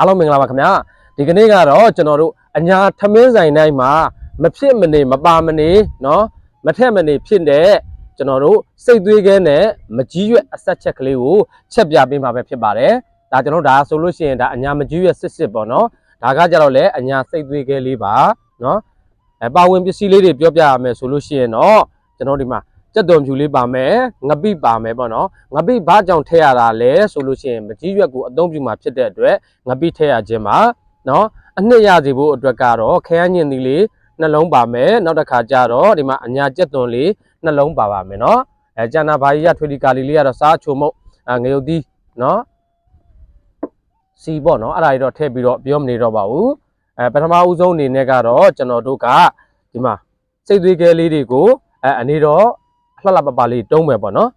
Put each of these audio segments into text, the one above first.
အားလုံးမင်္ဂလာပါခင်ဗျာဒီကနေ့ကတော့ကျွန်တော်တို့အညာထမင်းဆိုင်တိုင်းမှာမဖြစ်မနေမပါမနေเนาะမထက်မနေဖြစ်တဲ့ကျွန်တော်တို့စိတ်သွေးခဲနဲ့မကြီးရွက်အဆက်ချက်ကလေးကိုချက်ပြပေးမှာပဲဖြစ်ပါတယ်ဒါကျွန်တော်တို့ဒါဆိုလို့ရှိရင်ဒါအညာမကြီးရွက်စစ်စစ်ပေါ့เนาะဒါကကြတော့လေအညာစိတ်သွေးခဲလေးပါเนาะအဲပါဝင်ပစ္စည်းလေးတွေပြောပြရမယ်ဆိုလို့ရှိရင်တော့ကျွန်တော်ဒီမှာ ကြက်သွန်ဖြူလေးပါမယ်ငပိပါမယ်ပေါ့နော်ငပိဘာကြောင့်ထည့်ရတာလဲဆိုလို့ရှိရင်မကြီးရွက်ကိုအသုံးပြုမှာဖြစ်တဲ့အတွက်ငပိထည့်ရခြင်းပါနော်အနှစ်ရစီဖို့အတွက်ကတော့ခဲယမ်းညင်သီးလေးနှလုံးပါမယ်နောက်တစ်ခါကျတော့ဒီမှာအညာကြက်သွန်လေးနှလုံးပါပါမယ်နော်အဲကျန်တာဘာကြီးရထွေဒီကာလီလေးကတော့စားချိုမုတ်အငရုတ်သီးနော်စီပေါ့နော်အဲ့ဒါကြီးတော့ထည့်ပြီးတော့ပြောမနေတော့ပါဘူးအဲပထမဦးဆုံးအနေနဲ့ကတော့ကျွန်တော်တို့ကဒီမှာစိတ်သွေးခဲလေးတွေကိုအဲအနေတော့ လှလှပပလေးတုံးမယ်ပေါ့နော်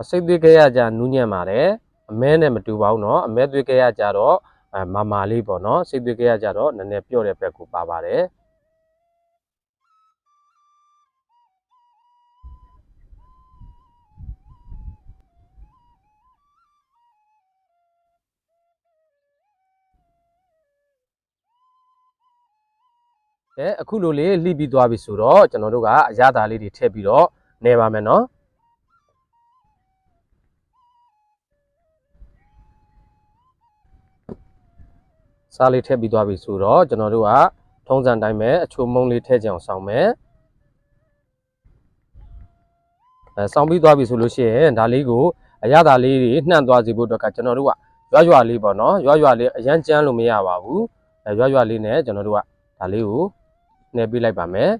အစိတ်သွေးခဲရကြနူးညံ့ပါတယ်အမဲနဲ့မတူပါဘူးเนาะအမဲသွေးခဲရကြတော့အဲမာမာလေးပေါ့เนาะစိတ်သွေးခဲရကြတော့နည်းနည်းပြော့တဲ့ဘက်ကိုပါပါတယ် အဲအခုလိုလေးလှိပြီးသွားပြီဆိုတော့ကျွန်တော်တို့ကအရသာလေးတွေထည့်ပြီးတော့နေပါမယ်နော်စားလေးထည့်ပြီးသွားပြီဆိုတော့ကျွန်တော်တို့ကထုံးစံတိုင်းပဲအချိုမုံလေးထည့်ကြအောင်ဆောင်မယ်အဲဆောင်ပြီးသွားပြီဆိုလို့ရှိရင်ဒါလေးကိုအရသာလေးတွေနှံ့သွားစေဖို့အတွက်ကကျွန်တော်တို့ကရွရွလေးပေါ့နော်ရွရွလေးအရန်ကြမ်းလို့မရပါဘူးအဲရွရွလေးနဲ့ကျွန်တော်တို့ကဒါလေးကို နှဲပေးလိုက်ပါမယ်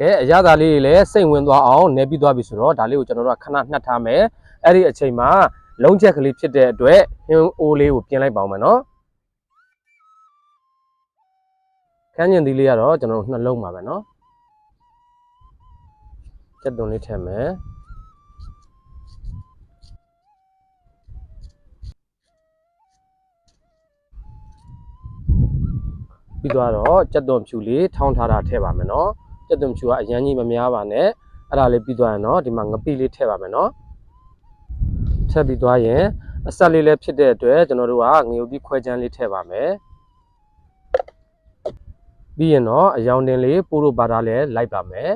ကဲအရသာလေးတွေလည်းစိတ်ဝင်သွားအောင်နှဲပြီးသွားပြီဆိုတော့ဒါလေးကိုကျွန်တော်တို့ကခဏနှက်ထားမယ်အဲ့ဒီအချိန်မှာလုံးချက်ကလေးဖြစ်တဲ့အတွက်ဟင်းအိုးလေးကိုပြင်လိုက်ပါအောင်မယ်နော်ခန်းကျင်သီးလေးကတော့ကျွန်တော်တို့နှလုံးပါပဲနော်စက်သွန်လေးထည့်မယ် ပြီးတော့စက်သွန်ဖြူလေးထောင်းထားတာထည့်ပါမယ်နော်ကြက်သွန်ဖြူကအရန်ကြီးမများပါနဲ့အဲ့ဒါလေးပြီးသွားရင်တော့ဒီမှာငပိလေးထည့်ပါမယ်နော်ထည့်ပြီးသွားရင်အဆက်လေးလည်းဖြစ်တဲ့အတွက်ကျွန်တော်တို့ကငရုတ်သီးခွဲချမ်းလေးထည့်ပါမယ်ပြီးရင်တော့အယောင်တင်လေးပိုးတို့ဘာသာလည်းလိုက်ပါမယ်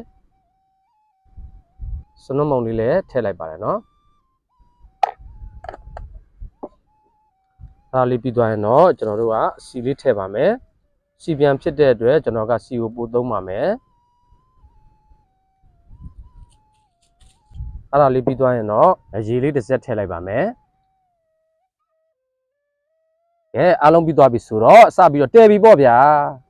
စနုံမုံလေးလည်းထည့်လိုက်ပါတယ်နော်အဲ့ဒါလေးပြီးသွားရင်တော့ကျွန်တော်တို့ကစီလေးထည့်ပါမယ် စီပြန်ဖြစ်တဲ့အတွက်ကျွန်တော်ကစီကိုပို့သုံးပါမယ်အဲ့ဒါလေးပြီးသွားရင်တော့ရေလေးတစ်စက်ထည့်လိုက်ပါမယ်။ကဲအားလုံးပြီးသွားပြီဆိုတော့စပြီးတော့တဲပြီပေါ့ဗျာ။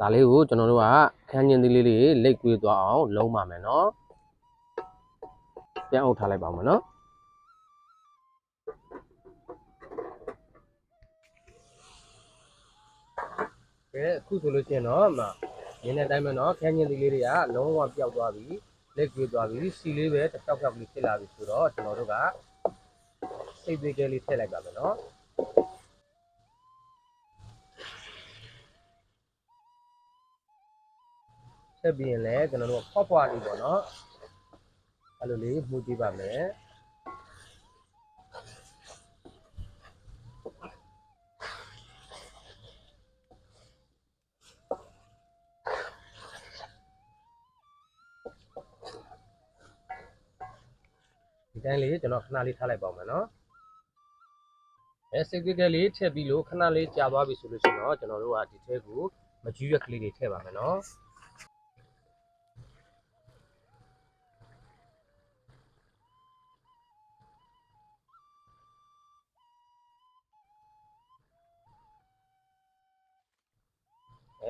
ဒါလေးကိုကျွန်တော်တို့ကခန်းကျင်သီးလေးတွေလိတ်ကွေးသွားအောင်လုံးပါမယ်နော်။ပြန်အုပ်ထားလိုက်ပါဦးမယ်နော်ကဲအခုဆိုလို့ရှိရင်တော့မရင်းတဲ့အတိုင်းပဲနော်ခန်းကျင်သီးလေးတွေကလုံးဝပျောက်သွားပြီလက်ကျွေးသွားပြီစီလေးပဲတစ်ချောက်ချောက်ကလေးဖြစ်လာပြီဆိုတော့ကျွန်တော်တို့ကစိတ်သေးကလေးထည့်လိုက်ပါမယ်နော် ဆက်ပြီးရင်လည်းကျွန်တော်တို့ဖောက်ဖွားလေးပေါ့နော်အဲ့လိုလေးမှုကြည့်ပါမယ်ဒီတိုင်းလေးကျွန်တော်ခဏလေးထားလိုက်ပါဦးမယ်နော်အဲစိတ်ကြက်လေးထည့်ပြီးလို့ခဏလေးကြာသွားပြီဆိုလို့ရှိရင်တော့ကျွန်တော်တို့ကဒီထဲကိုမကြီးရွက်ကလေးတွေထည့်ပါမယ်နော်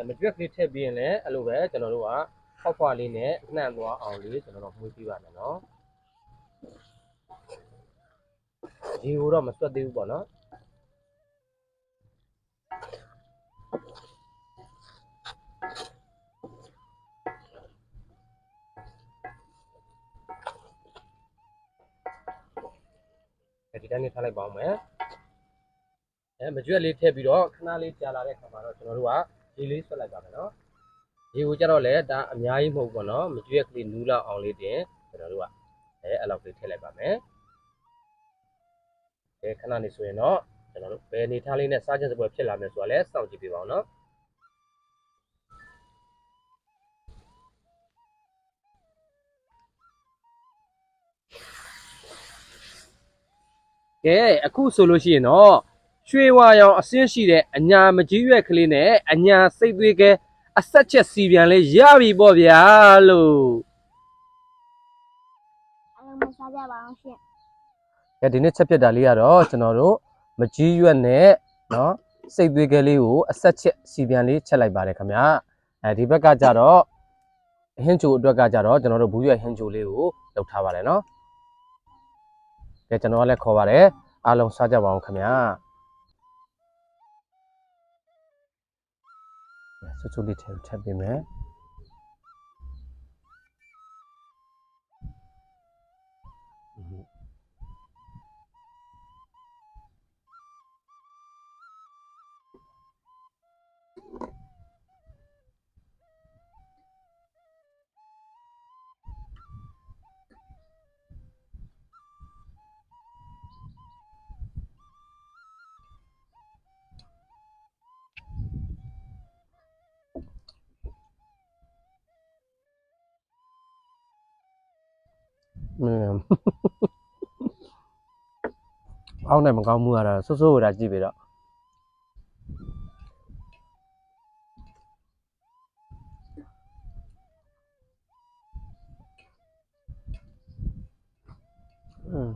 material လေးထည့်ပြီးရင်လည်းအဲ့လိုပဲကျွန်တော်တို့ကဖောက်ဖွာလေးနဲ့နှံ့သွားအောင်လေးကျွန်တော်တို့မှုပြီးပါမယ်နော်ရေကိုတော့မဆွတ်သေးဘူးပေါ့နော်ဒီတိုင်းနဲ့ထားလိုက်ပါအောင်မယ်အဲမကြွက်လေးထည့်ပြီးတော့ခဏလေးကြာလာတဲ့ခါမှာတော့ကျွန်တော်တို့က ရေလေးဆွတ်လိုက်ပါမယ်နော်ရေကိုကြတော့လေဒါအများကြီးမဟုတ်ဘူးပေါ့နော်မကြွက်ကလေးနူးလောက်အောင်လေးတင်ကျွန်တော်တို့ကအဲအဲ့လောက်လေးထည့်လိုက်ပါမယ်အဲခဏနေဆိုရင်တော့ကျွန်တော်တို့ဘယ်အနေထားလေးနဲ့စားချက်စပွဲဖြစ်လာမယ်ဆိုတာလဲစောင့်ကြည့်ပေးပါအောင်နော်ကဲအခုဆိုလို့ရှိရင်တော့ ရွှေဝါရောင်အဆင်းရှိတဲ့အညာမကြီးရွက်ကလေးနဲ့အညာစိတ်သွေးကဲအဆက်ချက်စီပြန်လေးရပြီပေါ့ဗျာလို့အားလုံးမစားကြပါအောင်ရှင်။ကဲဒီနေ့ချက်ပြတ်တာလေးကတော့ကျွန်တော်တို့မကြီးရွက်နဲ့နော်စိတ်သွေးကလေးကိုအဆက်ချက်စီပြန်လေးချက်လိုက်ပါတယ်ခင်ဗျာ။အဲဒီဘက်ကကြတော့ဟင်းချိုအတွက်ကကြတော့ကျွန်တော်တို့ဘူးရွက်ဟင်းချိုလေးကိုလောက်ထားပါတယ်နော်။ကဲကျွန်တော်ကလည်းခေါ်ပါတယ်အားလုံးစားကြပါအောင်ခင်ဗျာ။ ဆွတ်ချိုလေးထည့်ထည့်ပေးမယ် အင်းအောင်းနဲ့မကောင်းမှုကတော့ဆွတ်ဆိုးရတာကြည့်ပြီးတော့အင်း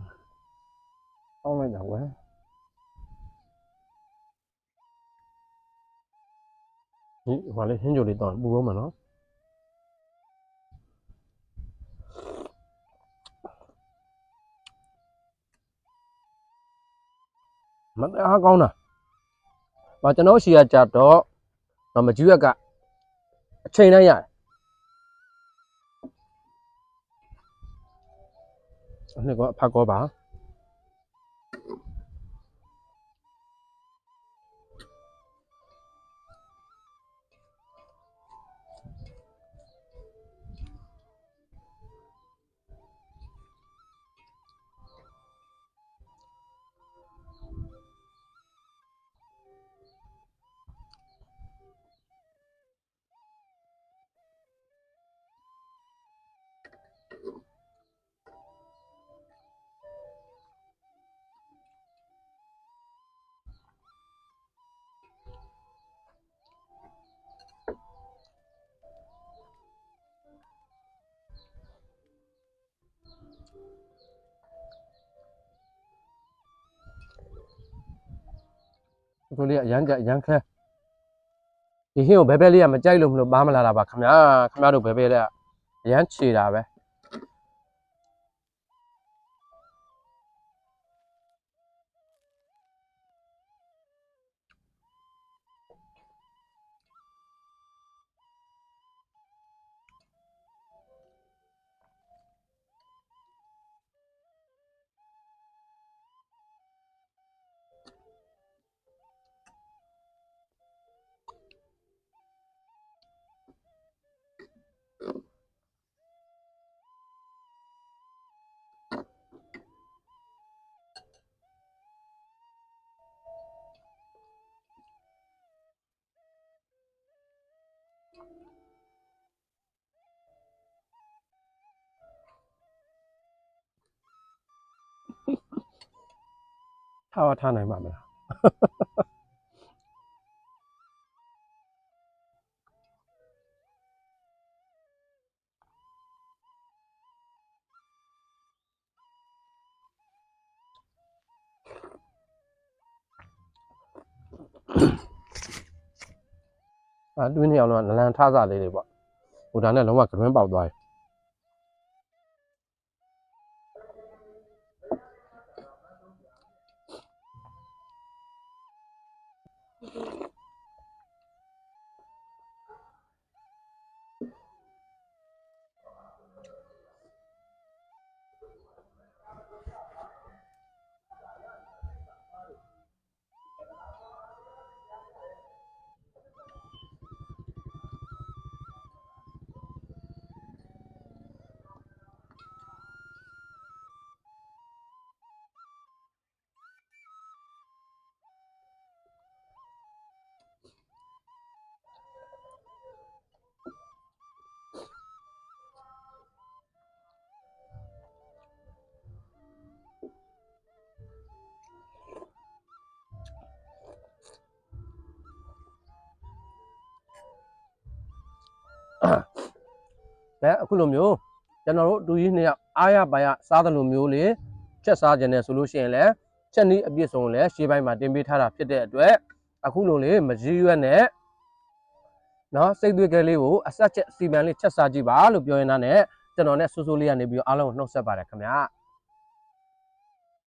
အောင်းလိုက် တာကွယ်ဒီဟိုလေးဟင်းကြိုလေးတော့ပူအောင်မနော်မအားကောင်းတာ။မကျွန်တော်ရှီကကြတော့မမကျူရက်ကအချိန်တိုင်းရတယ်။အဲ့ကောအဖက်ကောပါ။ သူလေးကအရန်ကြအရန်ခဲ။ဒီဟင်းကိုဘဲဘဲလေးကမကြိုက်လို့မလို့ပါမလာတာပါခင်ဗျာ။ခင်ဗျားတို့ဘဲဘဲလေးကအရန်ခြေတာပဲ။ ထားတော့ထားနိုင်ပါမလား အတွင်းထဲအောင်တော့လန်ထဆလေးတွေပေါ့ဟိုဒါနဲ့လုံးဝကတွင်းပေါက်သွားတယ် ဒါအခုလိုမျိုးကျွန်တော်တို့တူကြီးနှစ်ယောက်အားရပါရစားတယ်လို့မျိုးလေးချက်စားခြင်းနဲ့ဆိုလို့ရှိရင်လည်းချက်နီးအပြည့်စုံလည်းရှေးပိုင်းမှာတင်ပေးထားတာဖြစ်တဲ့အတွက်အခုလိုလေးမကြီးရွက်နဲ့နော်စိတ်သွေးကလေးကိုအဆက်ချက်စီမံလေးချက်စားကြည့်ပါလို့ပြောရင်တော့ ਨੇ ကျွန်တော်နဲ့ဆူဆူလေးကနေပြီးတော့အားလုံးကိုနှုတ်ဆက်ပါတယ်ခင်ဗျာ။